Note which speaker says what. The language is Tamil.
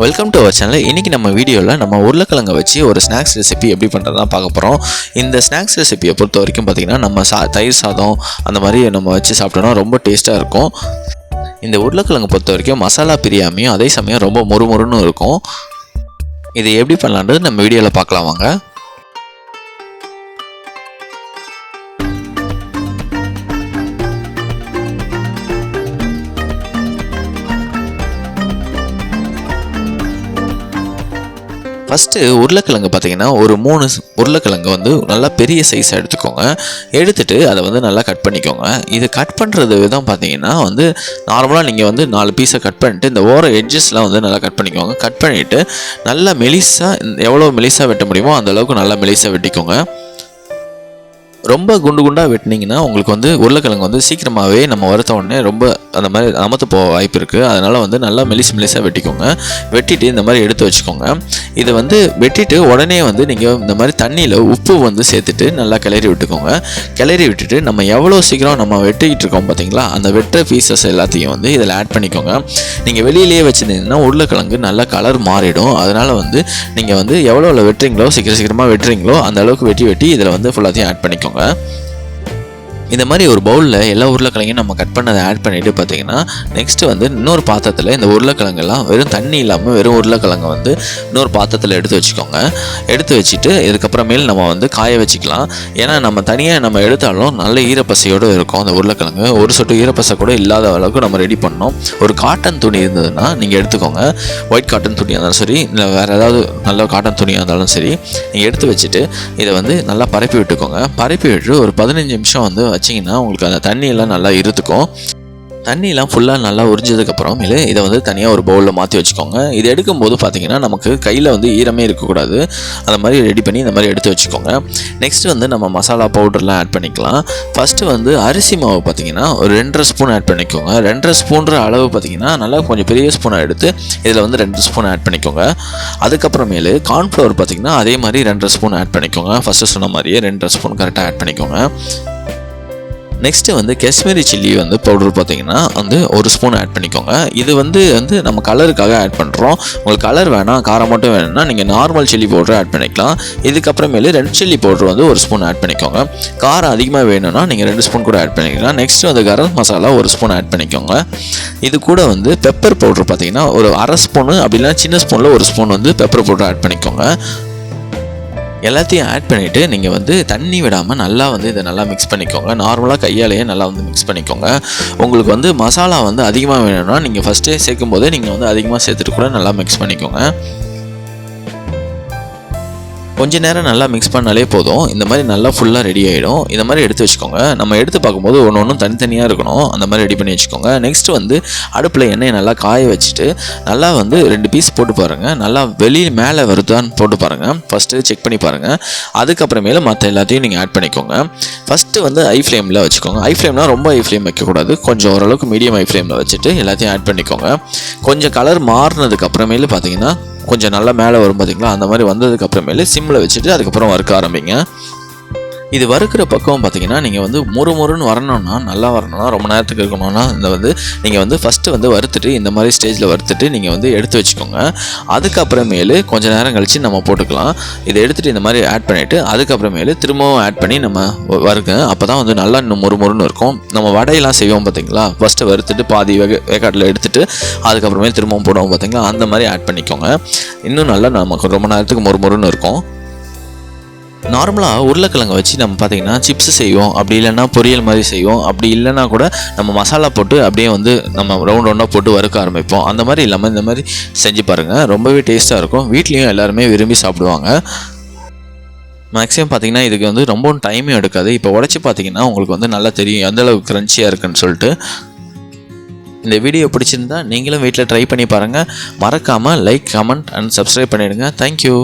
Speaker 1: வெல்கம் டு அவர் சேனல் இன்றைக்கி நம்ம வீடியோவில் நம்ம உருளைக்கிழங்க வச்சு ஒரு ஸ்நாக்ஸ் ரெசிபி எப்படி பண்ணுறதா பார்க்க போகிறோம் இந்த ஸ்நாக்ஸ் ரெசிபியை பொறுத்த வரைக்கும் பார்த்திங்கன்னா நம்ம சா தயிர் சாதம் அந்த மாதிரி நம்ம வச்சு சாப்பிட்டோன்னா ரொம்ப டேஸ்ட்டாக இருக்கும். இந்த உருளைக்கிழங்கு பொறுத்த வரைக்கும் மசாலா பிரியாமையும் அதே சமயம் ரொம்ப முறுமுறுன்னு இருக்கும். இது எப்படி பண்ணலான்றது நம்ம வீடியோவில் பார்க்கலாம் வாங்க. ஃபஸ்ட்டு உருளைக்கிழங்கு பார்த்தீங்கன்னா ஒரு மூணு உருளைக்கிழங்கு வந்து நல்லா பெரிய சைஸாக எடுத்துக்கோங்க. எடுத்துட்டு அதை வந்து நல்லா கட் பண்ணிக்கோங்க. இது கட் பண்ணுறது விதம் பார்த்தீங்கன்னா வந்து நார்மலாக நீங்கள் வந்து நாலு பீஸை கட் பண்ணிட்டு இந்த ஓர எட்ஜஸ்லாம் வந்து நல்லா கட் பண்ணிக்கோங்க. கட் பண்ணிவிட்டு நல்லா மெலிசாக எவ்வளோ மெலிசாக வெட்ட முடியுமோ அந்த அளவுக்கு நல்லா மெலிசாக வெட்டிக்கோங்க. ரொம்ப குண்டு குண்டாக வெட்டினீங்கன்னா உங்களுக்கு வந்து உருளைக்கிழங்கு வந்து சீக்கிரமாகவே நம்ம வறுத்த உடனே ரொம்ப அந்த மாதிரி அமத்து போக வாய்ப்பு இருக்குது அதனால் வந்து நல்லா மெலிசு மெலிசாக வெட்டிக்கோங்க. வெட்டிட்டு இந்த மாதிரி எடுத்து வச்சுக்கோங்க. இதை வந்து வெட்டிட்டு உடனே வந்து நீங்கள் இந்த மாதிரி தண்ணியில் உப்பு வந்து சேர்த்துட்டு நல்லா கிளறி விட்டுக்கோங்க. கிளறி விட்டுட்டு நம்ம எவ்வளோ சீக்கிரம் நம்ம வெட்டிக்கிட்டு இருக்கோம் பார்த்தீங்களா அந்த வெட்டுற பீசஸ் எல்லாத்தையும் வந்து இதில் ஆட் பண்ணிக்கோங்க. நீங்கள் வெளியிலேயே வச்சுருந்தீங்கன்னா உருளைக்கிழங்கு நல்லா கலர் மாறிடும். அதனால் வந்து நீங்கள் வந்து எவ்வளோ வெட்டுறீங்களோ சீக்கிரம் சீக்கிரமாக வெட்டுறீங்களோ அந்த அளவுக்கு வெட்டி வெட்டி இதில் வந்து ஃபுல்லாத்தையும் ஆட் பண்ணிக்கோங்க. 喂 இந்த மாதிரி ஒரு பவுலில் எல்லா உருளைக்கிழங்கையும் நம்ம கட் பண்ணதை ஆட் பண்ணிவிட்டு பார்த்தீங்கன்னா நெக்ஸ்ட்டு வந்து இன்னொரு பாத்திரத்தில் இந்த உருளைக்கிழங்கெல்லாம் வெறும் தண்ணி இல்லாமல் வெறும் உருளைக்கிழங்கு வந்து இன்னொரு பாத்திரத்தில் எடுத்து வச்சுக்கோங்க. எடுத்து வச்சுட்டு இதுக்கப்புறமேல் நம்ம வந்து காய வச்சுக்கலாம். ஏன்னா நம்ம தனியாக நம்ம எடுத்தாலும் நல்ல ஈரப்பசையோடு இருக்கும் அந்த உருளைக்கிழங்கு. ஒரு சொட்டு ஈரப்பசை கூட இல்லாத அளவுக்கு நம்ம ரெடி பண்ணோம் ஒரு காட்டன் துணி இருந்ததுன்னா நீங்கள் எடுத்துக்கோங்க. ஒயிட் காட்டன் துணியாக இருந்தாலும் சரி இல்லை வேறு ஏதாவது நல்ல காட்டன் துணியாக இருந்தாலும் சரி நீங்கள் எடுத்து வச்சுட்டு இதை வந்து நல்லா பரப்பி விட்டுக்கோங்க. பரப்பி விட்டு ஒரு பதினஞ்சு நிமிஷம் வந்து வச்சிங்கன்னா உங்களுக்கு அந்த தண்ணியெல்லாம் நல்லா இருத்துக்கும் தண்ணியெலாம் ஃபுல்லாக நல்லா உறிஞ்சதுக்கப்புறம் இல்லை இதை வந்து தனியாக ஒரு பவுலில் மாற்றி வச்சுக்கோங்க. இது எடுக்கும்போது பார்த்தீங்கன்னா நமக்கு கையில் வந்து ஈரமே இருக்கக்கூடாது. அந்த மாதிரி ரெடி பண்ணி இந்த மாதிரி எடுத்து வச்சுக்கோங்க. நெக்ஸ்ட் வந்து நம்ம மசாலா பவுடர்லாம் ஆட் பண்ணிக்கலாம். ஃபஸ்ட்டு வந்து அரிசி மாவு பார்த்தீங்கன்னா ஒரு ரெண்டரை ஸ்பூன் ஆட் பண்ணிக்கோங்க. ரெண்டரை ஸ்பூன்ற அளவு பார்த்தீங்கன்னா நல்லா கொஞ்சம் பெரிய ஸ்பூனாக எடுத்து இதில் வந்து ரெண்டு ஸ்பூன் ஆட் பண்ணிக்கோங்க. அதுக்கப்புறமேலு கார்ன்ஃப்ளவர் பார்த்தீங்கன்னா அதே மாதிரி ரெண்டரை ஸ்பூன் ஆட் பண்ணிக்கோங்க. ஃபஸ்ட்டு சொன்ன மாதிரியே ரெண்டரை ஸ்பூன் கரெக்டாக ஆட் பண்ணிக்கோங்க. நெக்ஸ்ட்டு வந்து காஷ்மீரி சில்லி வந்து பவுடர் பார்த்தீங்கன்னா வந்து ஒரு ஸ்பூன் ஆட் பண்ணிக்கோங்க. இது வந்து வந்து நம்ம கலருக்காக ஆட் பண்ணுறோம் உங்களுக்கு கலர் வேணாம் காரம் மட்டும் வேணும்னா நீங்கள் நார்மல் சில்லி பவுடர் ஆட் பண்ணிக்கலாம். இதுக்கப்புறமேலு ரெட் சில்லி பவுடர் வந்து ஒரு ஸ்பூன் ஆட் பண்ணிக்கோங்க. காரம் அதிகமாக வேணும்னா நீங்கள் ரெண்டு ஸ்பூன் கூட ஆட் பண்ணிக்கலாம். நெக்ஸ்ட்டு வந்து கரம் மசாலா ஒரு ஸ்பூன் ஆட் பண்ணிக்கோங்க. இது கூட வந்து பெப்பர் பவுடர் பார்த்தீங்கன்னா ஒரு அரை ஸ்பூனு அப்படின்னா சின்ன ஸ்பூனில் ஒரு ஸ்பூன் வந்து பெப்பர் பவுடர் ஆட் பண்ணிக்கோங்க. எல்லாத்தையும் ஆட் பண்ணிவிட்டு நீங்கள் வந்து தண்ணி விடாமல் நல்லா வந்து இதை நல்லா மிக்ஸ் பண்ணிக்கோங்க. நார்மலாக கையாலேயே நல்லா வந்து மிக்ஸ் பண்ணிக்கோங்க. உங்களுக்கு வந்து மசாலா வந்து அதிகமாக வேணும்னா நீங்கள் ஃபஸ்ட்டே சேர்க்கும் போதே நீங்கள் வந்து அதிகமாக சேர்த்துட்டு கூட நல்லா மிக்ஸ் பண்ணிக்கோங்க. கொஞ்ச நேரம் நல்லா மிக்ஸ் பண்ணாலே போதும். இந்த மாதிரி நல்லா ஃபுல்லாக ரெடி ஆகிடும் இந்த மாதிரி எடுத்து வச்சுக்கோங்க. நம்ம எடுத்து பார்க்கும்போது ஒன்று ஒன்றும் தனித்தனியாக இருக்கணும். அந்த மாதிரி ரெடி பண்ணி வச்சுக்கோங்க. நெக்ஸ்ட் வந்து அடுப்பில் எண்ணெயை நல்லா காய வச்சுட்டு நல்லா வந்து ரெண்டு பீஸ் போட்டு பாருங்கள் நல்லா வெளியே மேலே வருதான்னு போட்டு பாருங்கள் ஃபஸ்ட்டு செக் பண்ணி பாருங்கள் அதுக்கப்புறமேல மற்ற எல்லாத்தையும் நீங்கள் ஆட் பண்ணிக்கோங்க. ஃபஸ்ட்டு வந்து ஐ ஃப்ளேமில் வச்சுக்கோங்க. ஐ ஃப்ளேம்னா ரொம்ப ஐ ஃப்ளேம் வைக்கக்கூடாது. கொஞ்சம் ஓரளவுக்கு மீடியம் ஐ ஃப்ளேமில் வச்சுட்டு எல்லாத்தையும் ஆட் பண்ணிக்கோங்க. கொஞ்சம் கலர் மாறினதுக்கு அப்புறமேலு பார்த்தீங்கன்னா கொஞ்சம் நல்லா மேலே வரும் பார்த்தீங்களா? அந்த மாதிரி வந்ததுக்கு அப்புறமேலே சிம்மில் வச்சுட்டு அதுக்கப்புறம் வறுக்க ஆரம்பிங்க. இது வறுக்கிற பக்கம் பார்த்தீங்கன்னா நீங்கள் வந்து முறு முறுன்னு வரணும்னா நல்லா வரணும்னா ரொம்ப நேரத்துக்கு இருக்கணும்னா இந்த வந்து நீங்கள் வந்து ஃபஸ்ட்டு வந்து வறுத்துட்டு இந்த மாதிரி ஸ்டேஜில் வறுத்துட்டு நீங்கள் வந்து எடுத்து வச்சுக்கோங்க. அதுக்கப்புறமேலு கொஞ்சம் நேரம் கழித்து நம்ம போட்டுக்கலாம். இதை எடுத்துகிட்டு இந்த மாதிரி ஆட் பண்ணிவிட்டு அதுக்கப்புறமேலு திரும்பவும் ஆட் பண்ணி நம்ம வ- வறுக்க அப்போ தான் வந்து நல்லா இன்னும் முறு முறுன்னு இருக்கும். நம்ம வடையெல்லாம் செய்வோம் பார்த்தீங்களா? ஃபஸ்ட்டு வறுத்துட்டு பாதி வேக வேக்காட்டில் எடுத்துகிட்டு அதுக்கப்புறமே திரும்பவும் போடுவோம் பார்த்தீங்களா? அந்த மாதிரி ஆட் பண்ணிக்கோங்க. இன்னும் நல்லா நமக்கு ரொம்ப நேரத்துக்கு மொறு மொறுன்னு இருக்கும். நார்மலாக உருளைக்கிழங்க வச்சு நம்ம பார்த்தீங்கன்னா சிப்ஸ் செய்வோம். அப்படி இல்லைன்னா பொரியல் மாதிரி செய்வோம். அப்படி இல்லைன்னா கூட நம்ம மசாலா போட்டு அப்படியே வந்து நம்ம ரவுண்ட் ரவுண்டாக போட்டு வறுக்க ஆரம்பிப்போம். அந்த மாதிரி இல்லாமல் இந்த மாதிரி செஞ்சு பாருங்கள் ரொம்பவே டேஸ்ட்டாக இருக்கும். வீட்லேயும் எல்லாருமே விரும்பி சாப்பிடுவாங்க. மேக்ஸிமம் பார்த்தீங்கன்னா இதுக்கு வந்து ரொம்பவும் டைமும் எடுக்காது. இப்போ உடச்சி பார்த்தீங்கன்னா உங்களுக்கு வந்து நல்லா தெரியும். எந்தளவுக்கு க்ரன்ச்சியாக இருக்குன்னு சொல்லிட்டு. இந்த வீடியோ பிடிச்சிருந்தா நீங்களும் வீட்டில் ட்ரை பண்ணி பாருங்கள் மறக்காமல் லைக் கமெண்ட் அண்ட் சப்ஸ்கிரைப் பண்ணிவிடுங்க தேங்க்யூ